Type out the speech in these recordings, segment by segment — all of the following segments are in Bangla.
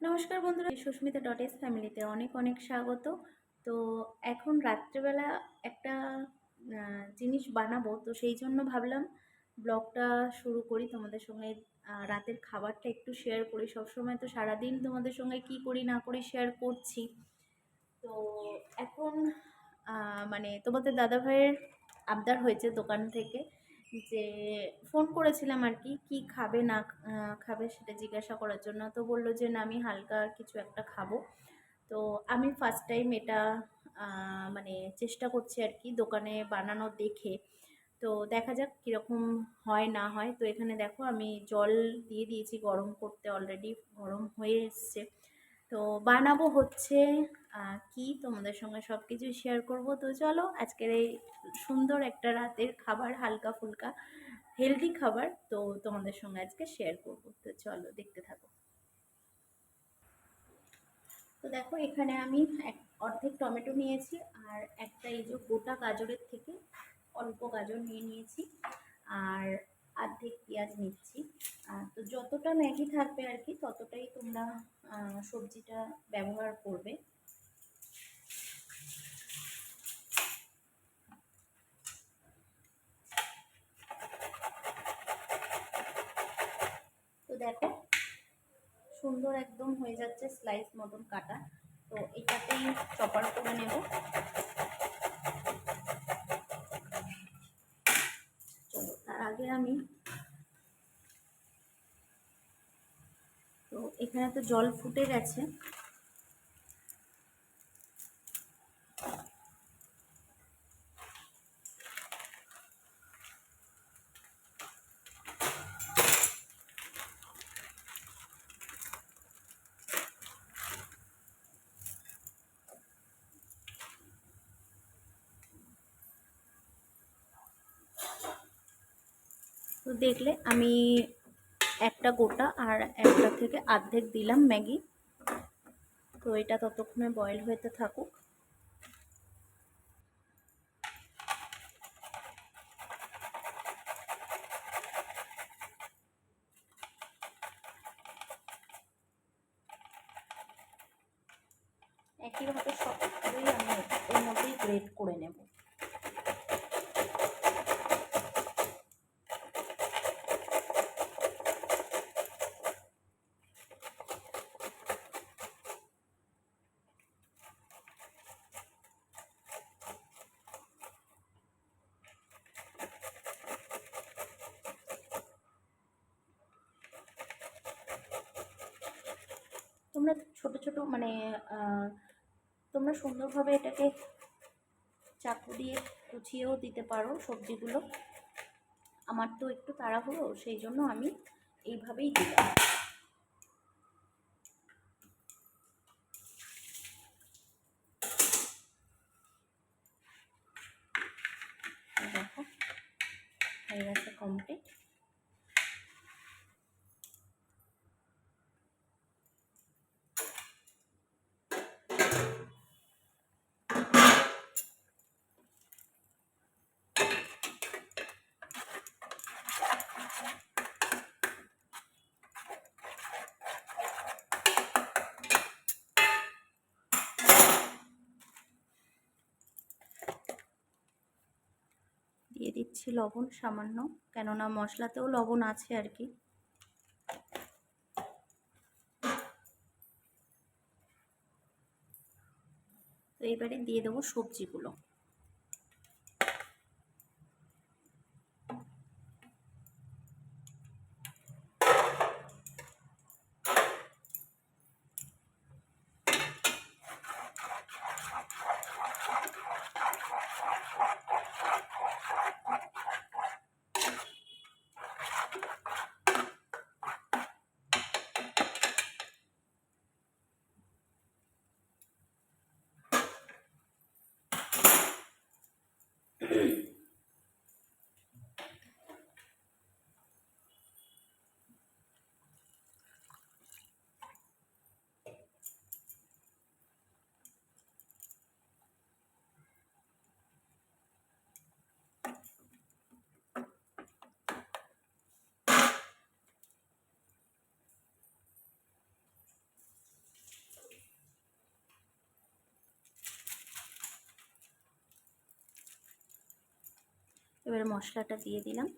নমস্কার বন্ধুরা সুস্মিতা ডট এস ফ্যামিলিতে অনেক অনেক স্বাগত। তো এখন রাত্রেবেলা একটা জিনিস বানাবো, তো সেই জন্য ভাবলাম ব্লগটা শুরু করি তোমাদের সঙ্গে। রাতের খাবারটা একটু শেয়ার করি। সবসময় তো সারাদিন তোমাদের সঙ্গে কি করি, না করি শেয়ার করছি। তো এখন মানে তোমাদের দাদাভাইয়ের আবদার হয়েছে দোকান থেকে। যে ফোন করেছিলাম আর কি কী খাবে, না খাবে সেটা জিজ্ঞাসা করার জন্য। তো বলল যে, না, আমি হালকা কিছু একটা খাব। তো আমি ফার্স্ট টাইম এটা মানে চেষ্টা করছি আর কি দোকানে বানানো দেখে। তো দেখা যাক কীরকম হয়, না হয়। তো এখানে দেখো, আমি জল দিয়ে দিয়েছি গরম করতে অলরেডি গরম হয়ে এসছে। তো বানাবো হচ্ছে কি তোমাদের সঙ্গে সব কিছুই শেয়ার করব? তো চলো, আজকের এই সুন্দর একটা রাতের খাবার, হালকা ফুলকা হেলদি খাবার, তো তোমাদের সঙ্গে আজকে শেয়ার করব। তো চলো, দেখতে থাকো। তো দেখো, এখানে আমি এক, অর্ধেক টমেটো নিয়েছি, আর একটা এই যে গোটা গাজরের থেকে অল্প গাজর নিয়ে নিয়েছি, আর অর্ধেক পেঁয়াজ নিচ্ছি। তো যতটা ম্যাগি থাকবে আর কি, ততটাই তোমরা সবজিটা ব্যবহার করবে। দেখো, সুন্দর একদম হয়ে যাচ্ছে স্লাইস মতন কাটা। তো এটাতেই চপার করে নেব। চলো, তার আগে আমি তো এখানে তো জল ফুটে গেছে। দেখলে আমি একটা গোটা আর একটা থেকে অর্ধেক দিলাম ম্যাগি। তো এটা ততক্ষণে বয়েল হতে থাকুক। একইভাবে সবগুলোই আমি এর মধ্যেই গ্রেট করে নেব তোমরা ছোট ছোট মানে তোমরা সুন্দরভাবে এটাকে চাকু দিয়ে কুচিয়েও দিতে পারো সবজিগুলো। আমার তো একটু তাড়াহুড়ো, সেই জন্য আমি এইভাবেই দিলাম। দেখো, হয়ে গেছে কমপ্লিট দিয়ে দিচ্ছি লবণ সামান্য কেননা মশলাতেও লবণ আছে আর কি। তো এবারে দিয়ে দেবো সবজিগুলো। এবারে মশলাটা দিয়ে দিলাম।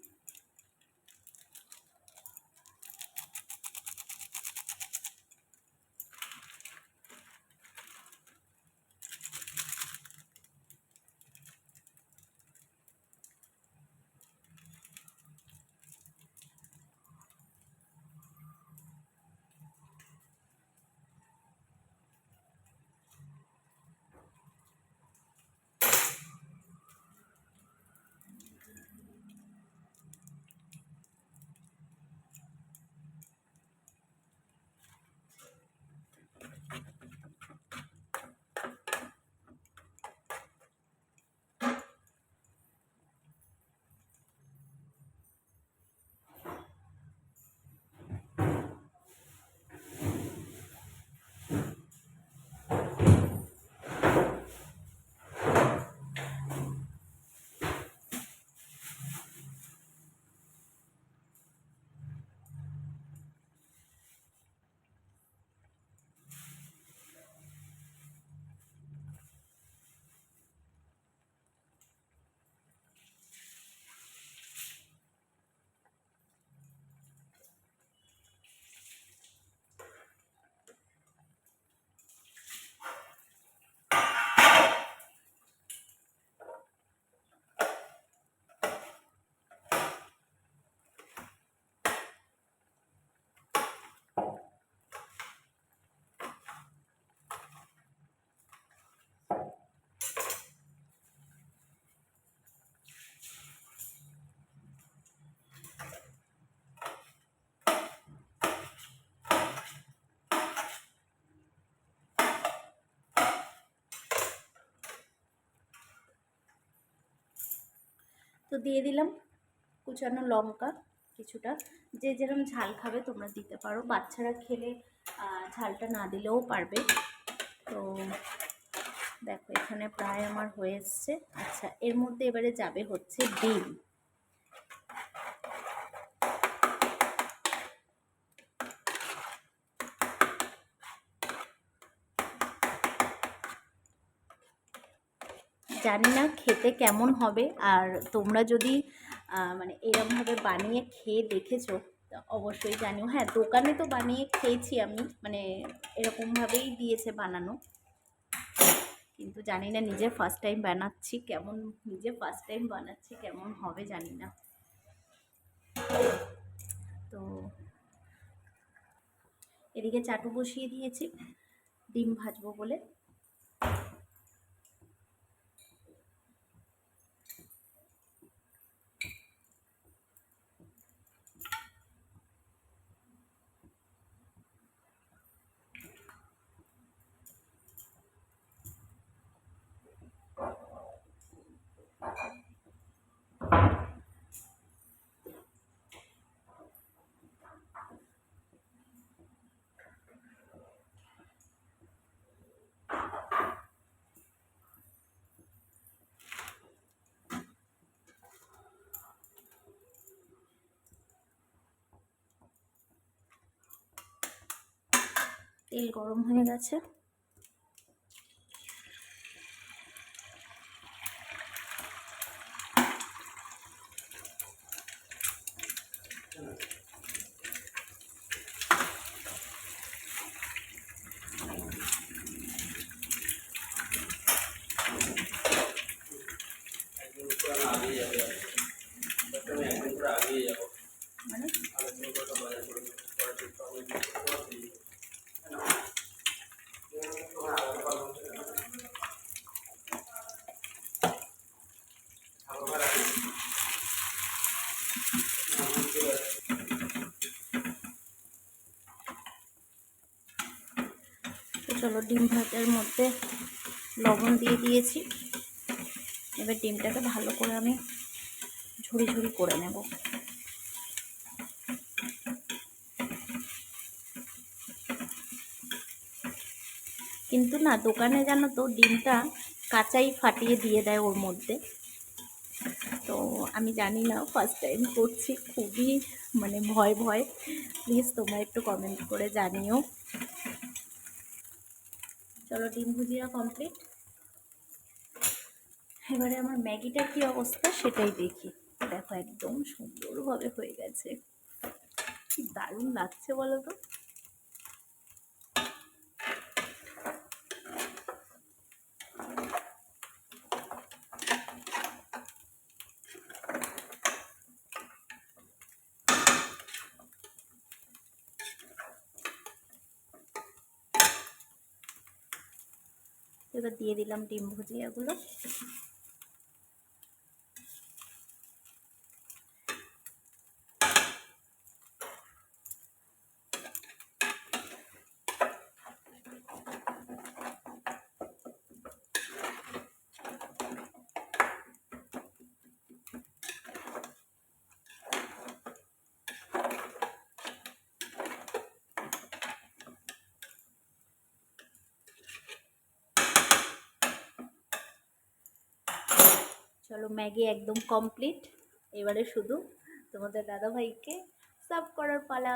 তো দিয়ে দিলাম কুচানো লঙ্কা কিছুটা। যে যেরকম ঝাল খাবে তোমরা দিতে পারো। বাচ্চারা খেলে ঝালটা না দিলেও পারবে। তো দেখো এখানে প্রায় আমার হয়ে এসছে। আচ্ছা এর মধ্যে এবারে যাবে হচ্ছে ডিম। জানি না খেতে কেমন হবে। আর তোমরা যদি মানে এরমভাবে বানিয়ে খেয়ে দেখেছ অবশ্যই জানিও। হ্যাঁ দোকানে তো বানিয়ে খেয়েছি আমি মানে এরকমভাবেই দিয়েছে বানানো। কিন্তু জানি না নিজে ফার্স্ট টাইম বানাচ্ছি কেমন, নিজে ফার্স্ট টাইম বানাচ্ছি কেমন হবে জানি না। তো এদিকে চাটু বসিয়ে দিয়েছি, ডিম ভাজবো বলে। তেল গরম হয়ে গেছে। ডিম ভাজার মধ্যে লবণ দিয়ে দিয়েছি। এবার ডিমটাকে ভালো করে আমি ঝুড়ি ঝুড়ি করে নেব। কিন্তু না, দোকানে জানো তো ডিমটা কাঁচাই ফাটিয়ে দিয়ে দেয় ওর মধ্যে। তো আমি জানি না ফার্স্ট টাইম করছি, খুবই মানে ভয় ভয়। প্লিজ তোমরা একটু কমেন্ট করে জানিও। চলো ডিম ভুজিয়া কমপ্লিট এবারে আমার ম্যাগিটার কি অবস্থা সেটাই দেখি। দেখো একদম সুন্দরভাবে হয়ে গেছে। কি দারুণ লাগছে বলো তো। এবার দিয়ে দিলাম ডিম ভুজিয়াগুলো। চলো ম্যাগি একদম কমপ্লিট এবারে শুধু তোমাদের দাদাভাইকে সার্ভ করার পালা।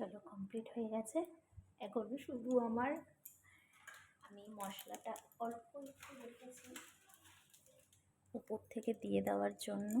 চলো কমপ্লিট হয়ে গেছে। এখন শুধু আমার আমি মশলাটা অল্প একটু রেখেছি। উপর থেকে দিয়ে দেওয়ার জন্য।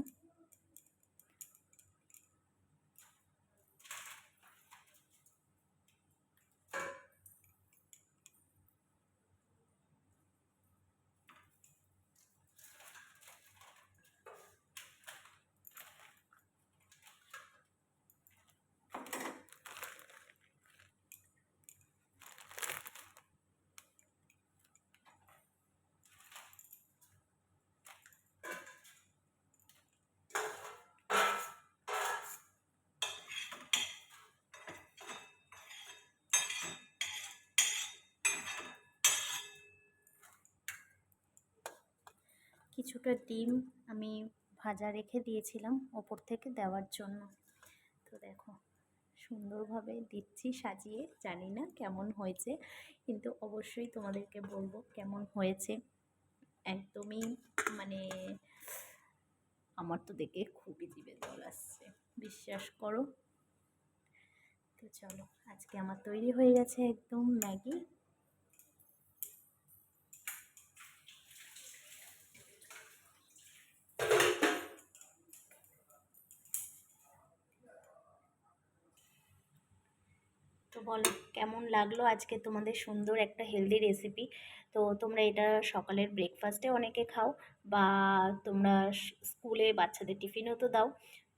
কিছুটা ডিম আমি ভাজা রেখে দিয়েছিলাম ওপর থেকে দেওয়ার জন্য। তো দেখো, সুন্দরভাবে দিচ্ছি সাজিয়ে। জানি না কেমন হয়েছে, কিন্তু অবশ্যই তোমাদেরকে বলব কেমন হয়েছে। একদমই মানে আমার তো দেখে খুবই জিভে জল আসছে, বিশ্বাস করো। তো চলো, আজকে আমার তৈরি হয়ে গেছে একদম ম্যাগি। বলো, কেমন লাগল আজকে তোমাদের সুন্দর একটা হেলদি রেসিপি তো তোমরা এটা সকালের ব্রেকফাস্টে অনেকে খাও বা তোমরা স্কুলে বাচ্চাদের টিফিনও তো দাও।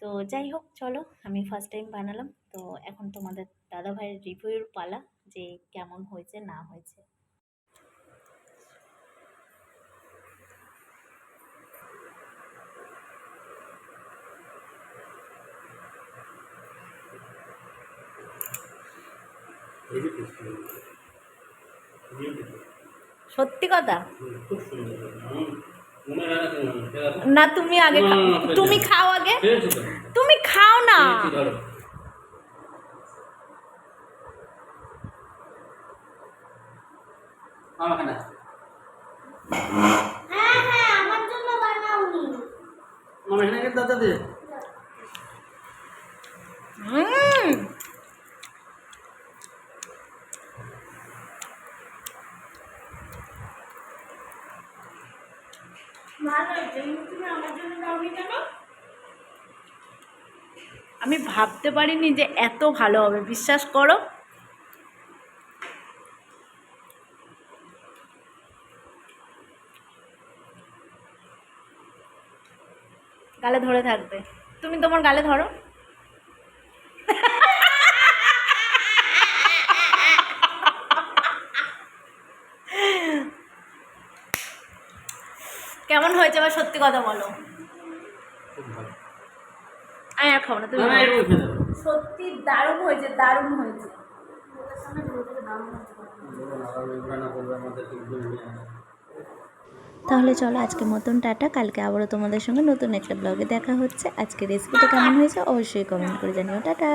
তো যাই হোক, চলো আমি ফার্স্ট টাইম বানালাম। তো এখন তোমাদের দাদাভাইয়ের রিভিউর পালা যে কেমন হয়েছে, না হয়েছে। সত্যি কথা? আমার না তুমি না আগে না। না, না, তুমি খাও আগে। তুমি খাও না। না। হ্যাঁ হ্যাঁ আমার জন্য বানাওনি। আমার এখানে গিয়ে দাদা দে আমি ভাবতে পারিনি যে এত ভালো হবে, বিশ্বাস করো। গালে ধরে থাকবে। তুমি তোমার গালে ধরো কেমন হয়েছে আবার সত্যি কথা বলো। আমি আর খাব না তুমি সত্যি দারুণ হয়েছে দারুণ হয়েছে। তাহলে চলো আজকে মতন টাটা কালকে আবারও তোমাদের সঙ্গে নতুন একটা ব্লগে দেখা হচ্ছে। আজকে রেসিপিটা কেমন হয়েছে অবশ্যই কমেন্ট করে জানিও। টাটা।